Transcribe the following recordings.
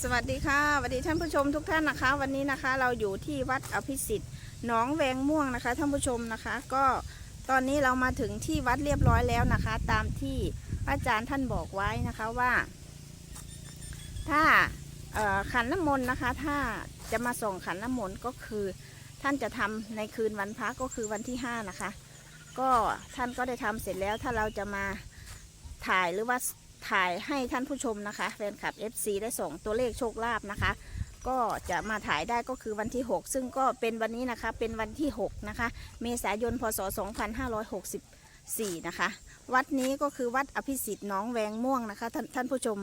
สวัสดีค่ะสวัสดีท่านผู้ชมทุกท่านนะคะ วันนี้นะคะเราอยู่ที่วัดอภิสิทธิ์หนองแวงม่วงนะคะท่านผู้ชมนะคะ ก็ตอนนี้เรามาถึงที่วัดเรียบร้อยแล้วนะคะ ตามที่พระอาจารย์ท่านบอกไว้นะคะว่า ถ้าขันน้ำมนต์นะคะ ถ้าจะมาส่งขันน้ำมนต์ก็คือท่านจะทำในคืนวันพระก็คือวันที่ห้านะคะ ก็ท่านก็ได้ทำเสร็จแล้วถ้าเราจะมาถ่ายหรือว่า ถ่ายให้ท่านผู้ชมนะคะแฟนคลับ FC ได้ส่งตัวเลขโชคลาภนะคะ ก็จะมาถ่ายได้ก็คือวันที่ 6 ซึ่งก็เป็นวันนี้นะคะเป็นวันที่ 6 นะคะ เมษายนพศ 2564 นะคะ วัดนี้ก็คือวัดอภิสิทธิ์น้องแวงม่วงนะคะท่านท่านผู้ชม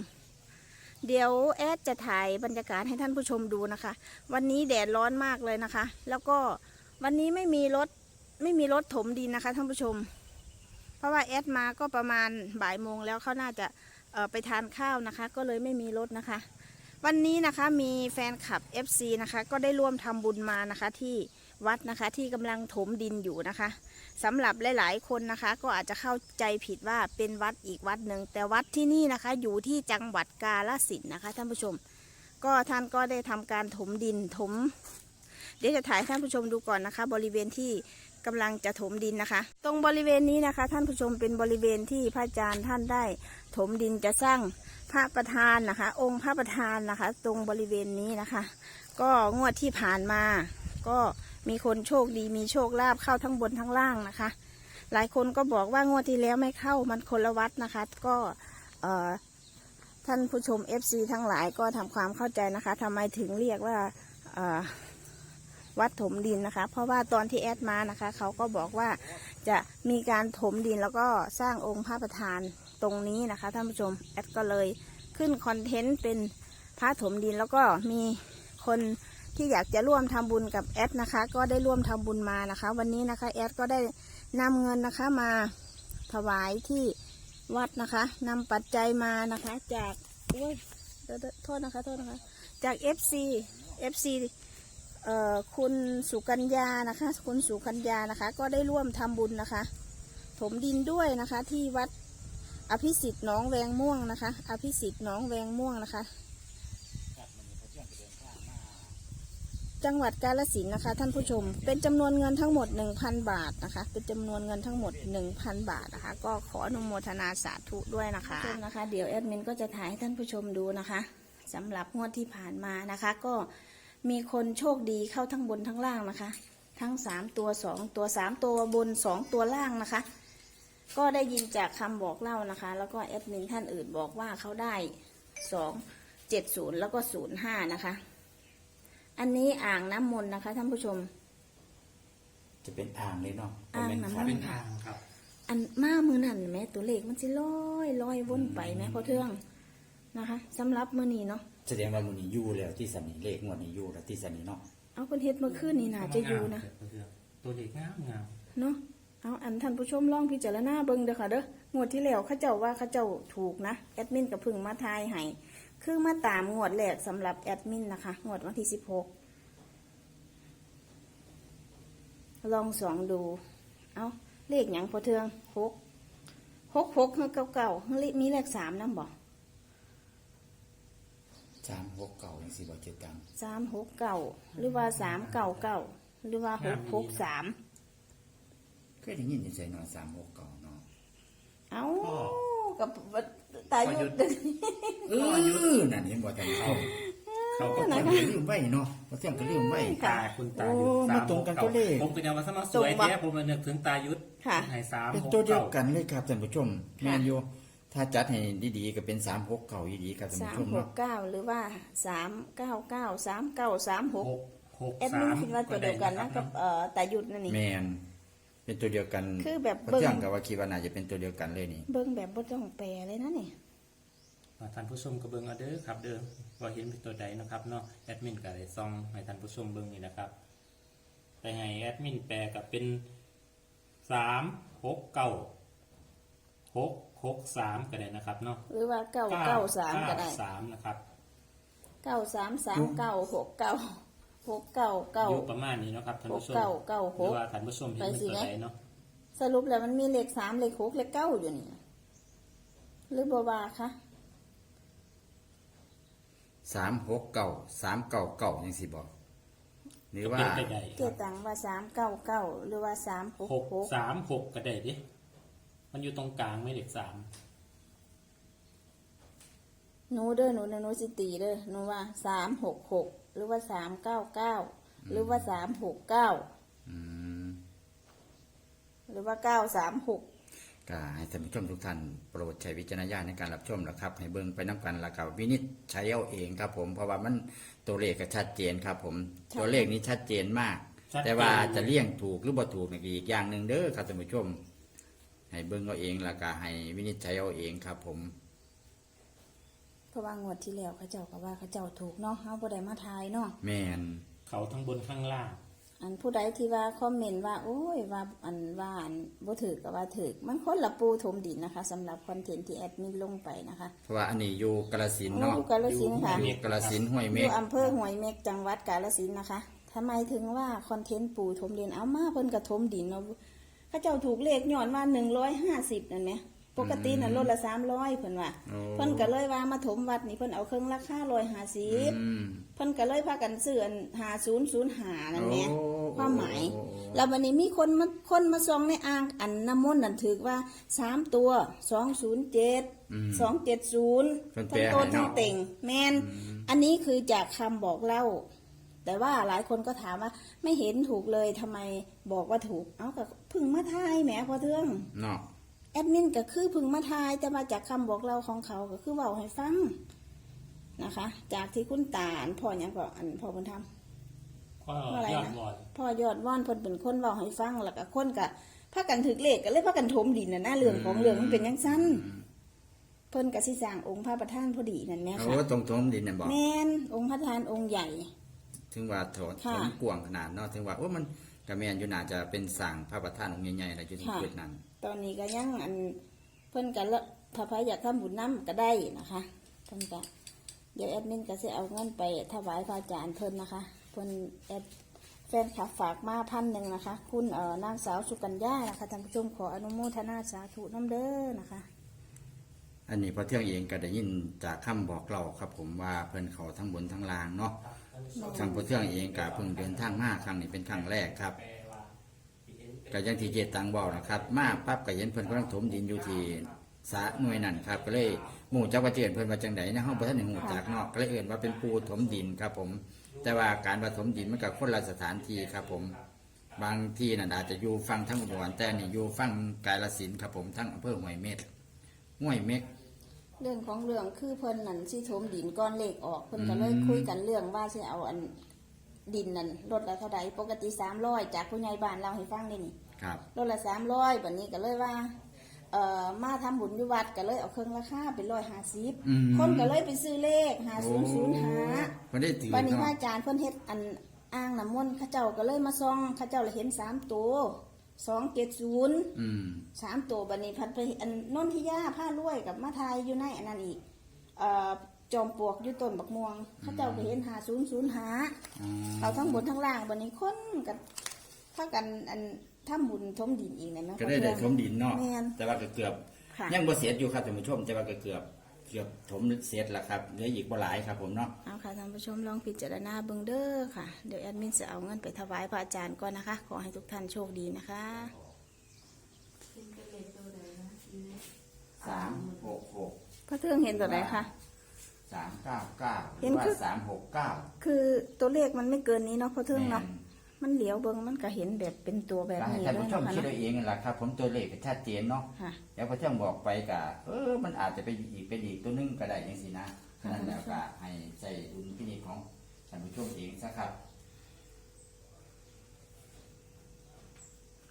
เดี๋ยวแอดจะถ่ายบรรยากาศให้ท่านผู้ชมดูนะคะ วันนี้แดดร้อนมากเลยนะคะ แล้วก็วันนี้ไม่มีรถไม่มีรถถมดินนะคะท่านผู้ชม เพราะว่าแอดมาก็ประมาณบ่ายโมงแล้วเขาน่าจะ ไปทานข้าวนะคะ ก็เลยไม่มีรถนะคะ วันนี้นะคะมีแฟนคลับ FC นะคะ ก็ได้ร่วมทำบุญมานะคะที่วัดนะคะที่กำลังถมดินอยู่นะคะสำหรับหลาย ๆ คนนะคะ ก็อาจจะเข้าใจผิดว่าเป็นวัดอีกวัดหนึ่งแต่วัดที่นี่นะคะ อยู่ที่จังหวัดกาฬสินนะคะท่านผู้ชม ก็ท่านก็ได้ทำการถมดินถม เดี๋ยวจะถ่ายท่านผู้ชมดูก่อนนะคะ บริเวณที่ กำลังจะถมดินนะคะ ตรงบริเวณนี้นะคะ ท่านผู้ชมเป็นบริเวณที่พระอาจารย์ท่านได้ถมดินจะสร้างพระประธานนะคะ องค์พระประธานนะคะ ตรงบริเวณนี้นะคะ ก็งวดที่ผ่านมา ก็มีคนโชคดีมีโชคลาภเข้าทั้งบนทั้งล่างนะคะ หลายคนก็บอกว่างวดที่แล้วไม่เข้ามันคนละวัดนะคะ ก็ท่านผู้ชม FC ทั้งหลายก็ทำความเข้าใจนะคะทำไมถึงเรียกว่า วัดถมดินนะคะ เพราะว่าตอนที่แอดมานะคะ เขาก็บอกว่าจะมีการถมดินแล้วก็สร้างองค์พระประธานตรงนี้นะคะท่านผู้ชมแอดก็เลยขึ้นคอนเทนต์เป็นพระถมดินแล้วก็มีคนที่อยากจะร่วมทำบุญกับแอดนะคะ ก็ได้ร่วมทำบุญมานะคะ วันนี้นะคะแอดก็ได้นำเงินนะคะมาถวายที่วัดนะคะนำปัจจัยมานะคะ จากโอ้ยโทษนะคะโทษนะคะ จาก FC FC เอ่อ คุณสุกัญญานะคะ คุณสุกัญญานะคะ ก็ได้ร่วมทำบุญนะคะ ถมดินด้วยนะคะ ที่วัดอภิสิทธิ์หนองแวงม่วงนะคะ อภิสิทธิ์หนองแวงม่วงนะคะ จังหวัดกาลสินนะคะ ท่านผู้ชม เป็นจำนวนเงินทั้งหมด 1,000 บาทนะคะ เป็นจำนวนเงินทั้งหมด 1,000 บาทนะคะ ก็ขออนุโมทนาสาธุด้วยนะคะนะคะ เดี๋ยวแอดมินก็จะถ่ายให้ท่านผู้ชมดูนะคะสำหรับงวดที่ผ่านมานะคะ ก็ มีคนโชคดีเข้าทั้งบนทั้งล่างนะคะ ทั้งสามตัวสองตัวสามตัวบนสองตัวล่างนะคะ ก็ได้ยินจากคำบอกเล่านะคะ แล้วก็แอดมินท่านอื่นบอกว่าเขาได้สองเจ็ดศูนย์แล้วก็ศูนย์ห้านะคะ อันนี้อ่างน้ำมนต์นะคะท่านผู้ชม จะเป็นอ่างเลยเนาะอ่างเป็นน้ำขันเป็นทางครับ อันมามือนั่นแหม่ตัวเลขมันสิลอยลอยวนไปแหม่พอเทืองนะคะสำหรับมือนี้เนาะ แสดงว่ามันนี่อยู่แล้วที่สันนิเลขงวดนี้อยู่แล้วที่สันนิเนาะเอาคนเฮ็ดเมื่อคืนนี่น่าจะอยู่นะ ตัวเด็กงามงามเนาะเอาอันท่านผู้ชมลองพิจารณาเบิ่งเด้อค่ะเด้องวดที่แล้วเขาเจ้าว่าเขาเจ้าถูกนะแอดมินกับพึ่งมาทายให้คือมาตามงวดแรกสำหรับแอดมินนะคะงวดวันที่สิบหกลองสองดู เอาเลขหยังพอเทืองหกหกหกเก่าเก่าๆมีเลขสามนำบ่ สามหกเก่าอย่างสี่บอเจ็ดตังสามหกเก่าหรือว่าสามเก่าเก่าหรือว่าหกหกสามเคยได้ยินอยู่ใส่เนาะสามหกเก่าเนาะเอากับตายุดเออนั่นเห็นบ่แต่เขาเขาก็คนเลืมไว้เนาะพอเที่ยงก็ลืมไว้ค่ะตาคุณตาโอ้ยุทธมาตรงกันก็เลขผมเป็นยาวสมาสวยแท้ผมเลยนึกถึงตายุทธค่ะให้สามเป็นหกตัวเดียวเก้ากันเลยครับท่านผู้ชมแม่นอยู่ ถ้าจัดให้ดีๆก็เป็นสามหกเก่าดีๆครับท่านสามผู้ชมหกเนาะเก้าหรือว่าสามเก้าเก้าสามเก้าสามหกหกหกแอดสามินมคิดว่าตัวเดียวกันนะกับเอ่อตายุดนั่นนี่ แมนเป็นตัวเดียวกันคือแบบพอเบิ่ง เที่ยงกับว่าคิดว่าน่าจะเป็นตัวเดียวกันเลยนี่ เบิ้งแบบบ่ต้องแปลเลยนะนี่ ท่านผู้ชมก็เบิ่งเอาเด้อครับ เด้อว่าเห็นเป็นตัวใดนะครับเนาะแอดมินก็ได้ซองให้ท่านผู้ชมเบิ่งนี่นะครับแต่ให้แอดมินแปลกับเป็นสามหกเก้าหก หกสามก็ได้นะครับเนาะหรือว่าเก้าเก้าสามก็ได้สามนะครับเก้าสามสามเก้าหกเก้าหกเก้าเก้าอยู่ประมาณนี้เนาะครับท่านผู้ชมหกเก้าเก้าหหรือกว่าท่านผู้ชมเห็นเป็นไปสิตัวไหมใดเนาะสรุปแล้วมันมีเลขสามเลขหกเลขเก้าอยู่นี่หรือบ่ว่าคะสามหกเก้าสามเก้าเก้ายังสิบอกหรือก็ว่าเป็นไปได้เจตังว่าสามเก้าเก้าหรือว่าสามหกหกหกสามหกก็ได้ดิ มันอยู่ตรงกลางไม่เด็กสามหนูเด้อหนูเด้อหนูสิตีเด้อหนูว่าสามหกหกหรือว่าสามเก้าเก้าหรือว่าสามหกเก้าอืมหรือว่าเก้าสามหกก็ให้ท่านผู้ชมทุกท่านโปรดใช้วิจารณญาณในการรับชมนะครับ ให้เบิ่งไปน้ำกันแล้วก็วินิจฉัยเอาเองครับผมเพราะว่ามันตัวเลขก็ชัดเจนครับ ผม ตัวเลขนี้ชัดเจนมากแต่ว่าจะเลี่ยงถูกหรือบ่ถูกนี่ก็อีกอย่างหนึ่งเด้อครับท่านผู้ชม ให้เบิ่งเอาเองแล้วก็ให้วินิจฉัยเอาเองครับ ผมเพราะว่างวดที่แล้วเขาเจ้าก็ว่าเขาเจ้าถูกเนาะเฮาบ่ได้มาทายเนาะแม่นเขาทั้งบนข้างล่าง อันผู้ใดที่ว่าคอมเมนต์ว่า โอ้ยว่าอันว่าอันบ่ถือก็ว่าถือมันคนละปูถมดินนะคะสำหรับคอนเทนต์ที่แอดมินลงไปนะคะ เพราะว่าอันนี้อยู่กาฬสินธุ์เนาะอยู่กาฬสินธุ์ค่ะ อยู่กาฬสินธุ์ห้วยอเมฆยู่อำเภอห้วยเม็กจังหวัดกาฬสินธุ์นะคะทำไมถึงว่าคอนเทนต์ปูถมดินเอามาเพิ่นก็ถมดินเนาะเขาเจ้าถูกเลขย้อนว่า150นั่นแหมปกติน่ะรถละ300เพิ่นว่าโอ้ เพิ่นก็เลยว่ามาถมวัดนี่เพิ่นเอาเครื่องราคา150อืม เพิ่นก็เลยพากันซื้ออันหาศูนย์ศูนย์หานั่นแหละโอ้ความหมายโอ้ แล้ววันนี้มีคนมาคนมาซองในอ่างอันน้ำมนต์นั่นถือว่าสามตัวสองศูนย์เจ็ดสองเจ็ดศูนย์เพิ่นแปลทั้งโตนให้เนาะ ทั้งเต่งแมนอันนี้คือจากคำบอกเล่า แต่ว่าหลายคนก็ถามว่าไม่เห็นถูกเลยทำไมบอกว่าถูก เอ้าก็เพึ่งมาทายแหมพอเทืองเนาะแอดมินก็คือเพึ่งมาทายแต่มาจากคำบอกเล่าของเขาก็คือเบาให้ฟังนะคะ จากที่คุณตาอันพ่อยังก็อันพ่อบุญธรรม ก็อะไรนะยอดวอนพ่อยอดว่อนเพิ่นเป็นคนเว้าให้ฟังแล้วก็คนก็พากันถึกเลขก็เลยพากันถมดินน่ะนะเรื่องของเรื่องมันเป็นจังซั่นเพิ่นก็สิสร้างองค์พระประธานพอดีนั่นแหละโอ้ค่ะตรงทมดินน่ะบอก แม่นองค์พระประธานองค์ใหญ่ ถึงว่าโถถค่ะมกว้างขนาดเนาะถึงว่าโอ้มันกระแมนอยู่น่าจะเป็นสั่งพระประธานองค์ใหญ่ๆอะไรอยู่ที่ค่ะเกิดนั้น ตอนนี้ก็ยังอันเพิ่นก็ละถ้าพระอยากทำบุญน้ำก็ได้นะคะเพิ่นก็เดี๋ยวแอดมินก็สิเอาเงินไปถวายพระอาจารย์เพิ่นนะคะเพิ่นแอดแฟนคลับฝากมาพันหนึ่งนะคะ คุณเอ่อนางสาวสุกัญญานะคะท่านผู้ชมขออนุโมทนาสาธุน้ำเด้อนะคะ อันนี้พอเที่ยงเองก็ได้ยินจากคำบอกเราครับผมว่าเพิ่นเขาทั้งบนทั้งล่างเนาะ ทางพอเที่ยงเองก็เพิ่งเดินทางมาครั้งนี้เป็นครั้งแรกครับก็อยังที่เจตังบอกนะครับ มาปั๊บก็เห็นเพิ่นกำลังถมดินอยู่ที่สะหน่วยนั่นครับ ก็เลยหมู่เจ้าว่าเจิญเพิ่นว่าจังไดนะห้องบ่ทันได้ฮู้จักนาะก็เลยเอิ้นว่าเป็นปูถมดินครับ ผม แต่ว่าการว่าถมดินมันก็คนละสถานที่ครับ ผม บางที่นั่นอาจจะอยู่ฟังทั้งอุดรแต่นี่อยู่ฟังกาฬสินครับผมทั้งอำเภอห้วยเม็ดห้วยเม็ก เรื่องของเรื่องคือเพิ่นนั่นสิถมดินก้อนเลขออกเพิ่นก็เลยคุยกันเรื่องว่าสิเอาอันดินนั่นลดละเท่าใดปกติสามร้อยจากผู้ใหญ่บ้านเราให้ฟังนี่นี่ครับลดละสามร้อยบัดนี้ก็เลยว่าเอ่อมาทำบุญอยู่วัดก็เลยเอาเครื่องราคาเป็นร้อยห้าสิบอืม คนก็เลยไปซื้อเลขหาศูนย์ศูนย์หาเพิ่นได้ถือบัดนี้พเนาะระอาจารย์เพิ่นเฮ็ดอันอ่างน้ำมนต์เข้าเจ้าก็เลยมาส่องเข้าเจ้าเลยเห็นสามตัว สองเจ็ดศูนย์อืม สามตัวบันนี้พันไปอันนนทิยาผ้ารวยกับมาทายอยู่ในอันนั้นอีกเอ่อจอมปลวกอยู่ต้นบักม่วงเขาเจ้าก็เห็นหาศูนย์ศูนย์หาอ๋อเอาทั้งบนทั้งล่างบันนี้คนกันถ้ากันอันทำบุญทมดินอีกนะแม่ก็ได้ได้ถมดินเนาะแม่นแต่ว่าก็เกือบค่ะ ยังบ่เสร็จอยู่ครับท่านผู้ชมแต่ว่าก็เกือบ เกือบถมเสร็จแล้วครับเหลืออีกบ่หลายครับผมเนาะเอาค่ะท่านผู้ชมลองพิจารณาเบิ่งเด้อค่ะ เดี๋ยวแอดมินจะเอาเงินไปถวายพระอาจารย์ก่อนนะคะ ขอให้ทุกท่านโชคดีนะคะสามหกหกพระเทืองเห็นตัวไหนคะสามเก้าเก้าหเห็รืนอว่าคือสามหกเก้าคือตัวเลขมันไม่เกินนี้เนาะพระเทืองแม่เนาะน มันเหลียวเบิ่งมันก็เห็นแบบเป็นตัวแบบก็ให้นี้ท่านเลยผู้ชมเนาะค่ะคิดเนาะ เอาเองนั่นแหละครับ ผมตัวเลขก็ชัดเจนเนาะค่ะ แล้วพอเที่ยงบอกไปกะเออมันอาจจะไปอีกเป็นอีกตัวหนึงก็ได้ยังสินะฉะนั้นแล้วก็ให้ใส่ดุลพินิจของท่านผู้ชมเองซะครับ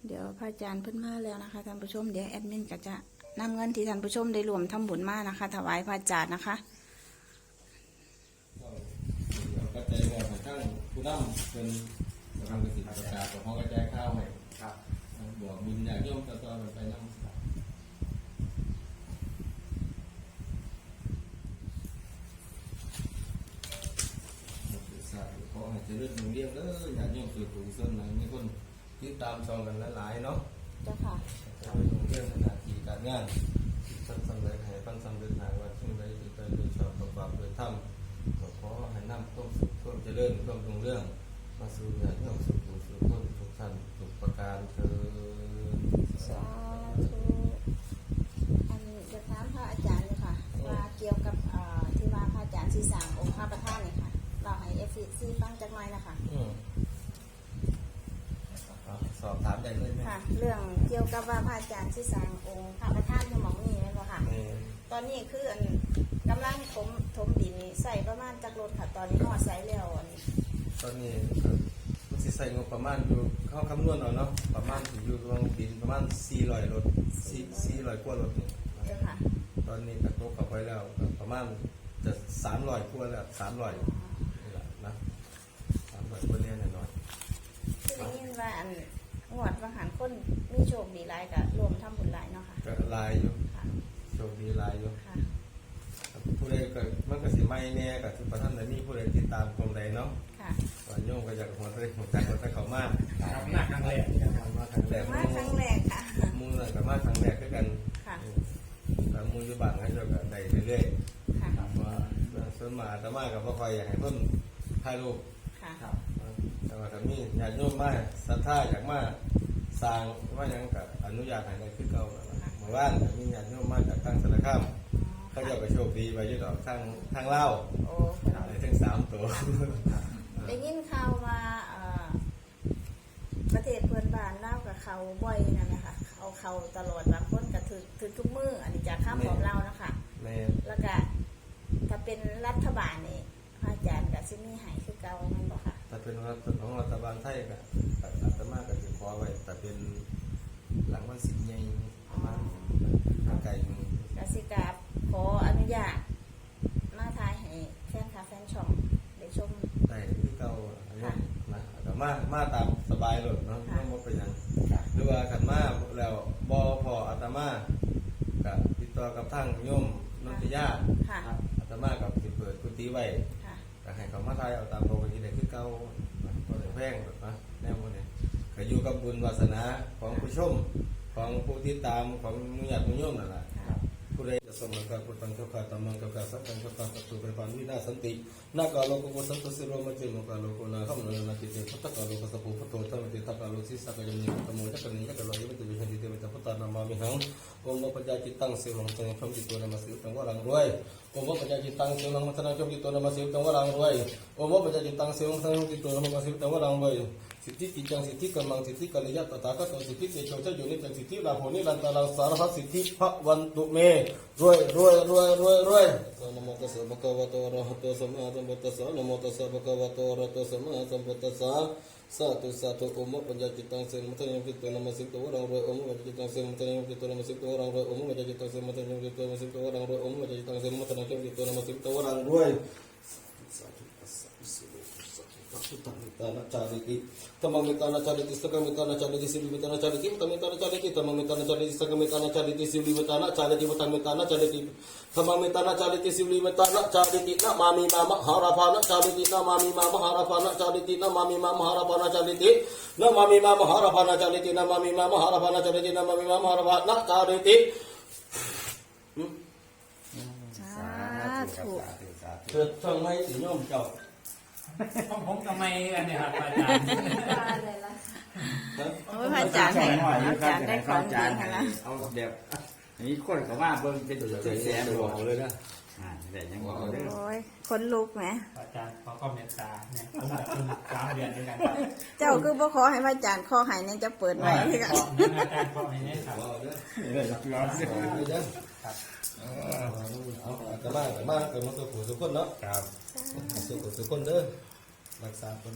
เดี๋ยวพระอาจารย์เพิ่นมาแล้วนะคะท่านผู้ชมเดี๋ยวแอดมินก็จะนำเงินที่ท่านผู้ชมได้รวมทำบุญมานะคะ ถวายพระอาจารย์นะคะ ก็ใจว่าทางผู้นำเป็น ทางกสิกรประกาศของห้องกระจายข้าวให้ครับบอกบุญอยากโยมต่อๆไปนำสาธุขอให้เจริญรุ่งเรืองเด้ออยากโยมสุดถุงส้นนะมีคนติดตามชมกันหลายๆเนาะเจ้าค่ะเจริญรุ่งเรืองในหน้าที่การงานท่านสำเร็จให้ท่านสำเร็จหาว่าสิ่งใดที่ใจโดยชอบประกอบโดยธรรมก็ขอริญความรุ่งเรื่อง มาสู่ญาติโยมสุขุสุขคนทุกท่านทุกประการเธอญสาธุอันจะถามพระอาจารย์เลยค่ะว่าเกี่ยวกับเอ่อที่ว่าพระอาจารย์ที่สร้างองค์พระประธานเนี่ยค่ะเราให้เอฟซีฟังจักหน่อยนะคะอืมเอาสอบถามได้เลยไหมค่ะ เรื่องเกี่ยวกับว่าพระอาจารย์ที่สร้างองค์พระประธานอยู่หมองนี้ไหมบ่ค่ะ แม่ตอนนี้คืออันกำลังถมถมดินใส่ประมาณจักรถค่ะตอนนี้หอดใส่แล้วอัน ตอนนี้ก็มันสิใส่งบประมาณอยู่เขาคำนวณเอาเนาะประมาณสิอยู่ตรงดินประมาณ400รถ4 400กว่ารถนี่เจ้าค่ะตอนนี้กระตกเข้าไปแล้วก็ประมาณจะ300กว่าแล้ว300นี่แหละนะ300กว่าเนี่ยหน่อยคือได้ยินว่าอันงวดว่าหันคนมีโชคดีหลายกับรวมทำบุญหลายเนาะค่ะ ๆก็ลายอยู่ค่ะ โชคดีลายอยู่ ค่ะ ผู้ใดก็มันก็สิไม่แน่ก็สิประท่านได้มีผู้ใดติดตามตรงใดเนาะ ค่ะว่าโยมก็อยากหัวใจหัวใจหัวใจเขามากครับหน้าครั้งแรกนะครับมาครั้งแรกมาครั้งแรกค่ะมูน่ะก็มาครั้งแรกด้วยกันค่ะแต่มูอยู่บ้านให้เจ้าก็ได้เรื่อยค่ะๆว่าส่วนมาอาตมาก็บ่ค่อยอยากให้เพิ่นถ่ายรูปค่ะครับแต่ว่าถ้ามีญาติโยมมาศรัทธาอยากมาสร้างว่าหยังก็อนุญาตให้ได้คือเก่าแล้วล่ะเมื่อวานก็มีญาติโยมมาจากทางสารคามเขาเจ้าก็โชคดีไปอยู่ดอกทางทางลาวโอ้ได้ถึงสามตัว ได้ยินข่าวว่าเอ่อประเทศเพื่อนบ้านเล่าวกับเขาบ่อยนั่นนะคะเขาเขาตลอดบางคนก็ถือถือทุกมืออันนี้จากข้ามของเรานะคะแม่แล้วก็ถ้าเป็นรัฐบาลนี่พระอาจารย์กับซิมีใหายคือเก่าแมันบอกค่ะถ้าเป็นรัฐของรัฐบาลไทยก็อาตมาก็สิขอไว้แต่เป็นหลังวันสิบใหญ่ประมาณทางไกลมือกสิกาขออนุญาตมาทายให้แฟนคลับแฟนช่องได้ชม ได้ที่เก่าอันนี้นะแต่ มามาตามสบายเลยเนาะค่ะไม่ว่าเป็นหยังหรือว่าขันมาแล้วบอพออาตมากับติดต่อกับทางโยมนนทยาค่ะอาตมากับสิเปิดกุฏิไว้ค่ะก็ให้เขามาทายเอาตามปกติได้คือเก่าก็ได้แพงแบบนะแนวมันนี้ก็อยู่กับบุญวาสนาของผู้ชมของผู้ที่ตามของมุญาติมุญโยมนั่นแหละค่ะ ผู้ใดจะสมกับพุทธังเจ้าข้าตามังเจ้าข้าสัพพังเจ้าข้าสัตตุเป็นพันวินาสันตินากาโลกุสันตสิโรมะเจโมกาโลกุนาขมโนนาติเตพัตตะกาโลกสสะปุพุทโธธรรมติทัพกาโลสิสักยมิตโมจักกันิยกะโลยมิตวิหันติเตวิตพุทธานามามิหังโอมปัญญาจิตตังเสวังตังพรมจิตตัวนามาสิตังวรังรวยโอมปัญญาจิตตังเสวังตังพรมจิตตัวนามาสิตังวรังรวยโอมปัญญาจิตตังเสวังตังพรมจิตตัวนามาสิตังวรังรวย สิทธิกิจังสิทธิกำลังสิทธิกัลยาตถาคตสิทธิเตโชเจ้าอยู่ในจังสิทธิลาโหนิรันตาลังสารพัดสิทธิพระวันตุเมรวยรวยรวยรวยรวยนะโมตัสสะภะคะวะโตอะระหะโตสัมมาสัมพุทธัสสะนโมตัสสะภะคะวะโตอะระหะโตสัมมาสัมพุทธัสสะสาธุสาธุโอมปัญญาจิตตังเสนมัทยังกิตโตนะมสิโตวะรังรวยโอมปัญญาจิตตังเสนมัทยังกิตโตนะมสิโตวะรังรวยโอมปัญญาจิตตังเสนมัทยังกิตโตนะมสิโตวะรังรวยโอมปัญญาจิตตังเสนมัทยังกิตโตนะมสิโตวะรังรวย สาธุตังมิตานะจาริติธรรมมิตานะจาริติสักมิตานะจาริติสิริมิตานะจาริติธรรมมิตานะจาริติธรรมมิตานะจาริติสักมิตานะจาริติสิริมิตานะจาริติธรรมมิตานะจาริติ Tamamita chariti silimita na chariti na mami mama harapana chariti na mami mama harapana chariti na mami mama harapana chariti na mami mama harapana chariti na mami mama harapana chariti na mami mama harapana chariti สาธุ เกิดช่องไม่สิโยมเจ้า ของผมทำไมอันเนี้ครับอาจารย์โอ้ยพระอาจารย์ให้อาจารย์ได้ของดีค่ะนะเอาแบบนี้คนก็ว่าเบิ่งเป็นตัวแสนบอกเลยนะอ่าแต่ยังบอกเด้อโอ้ยคนลุกไหมอาจารย์ขอคอมเมนต์ตาเนี่ยผมกับคุณสามเดือนด้วยกันครับเจ้าคือบ่ขอให้พระอาจารย์ขอให้เนี่ยจะเปิดไว้ที่ขกัอนเงินอาจารย์ขอให้เนี่ยครับเอาเด้อเออร้อนเอาเด้อครับเอาแต่มาแต่มาแต่มาสุขุสุขคนเนาะครับสุขุสุขคนเด้อ รักษาคน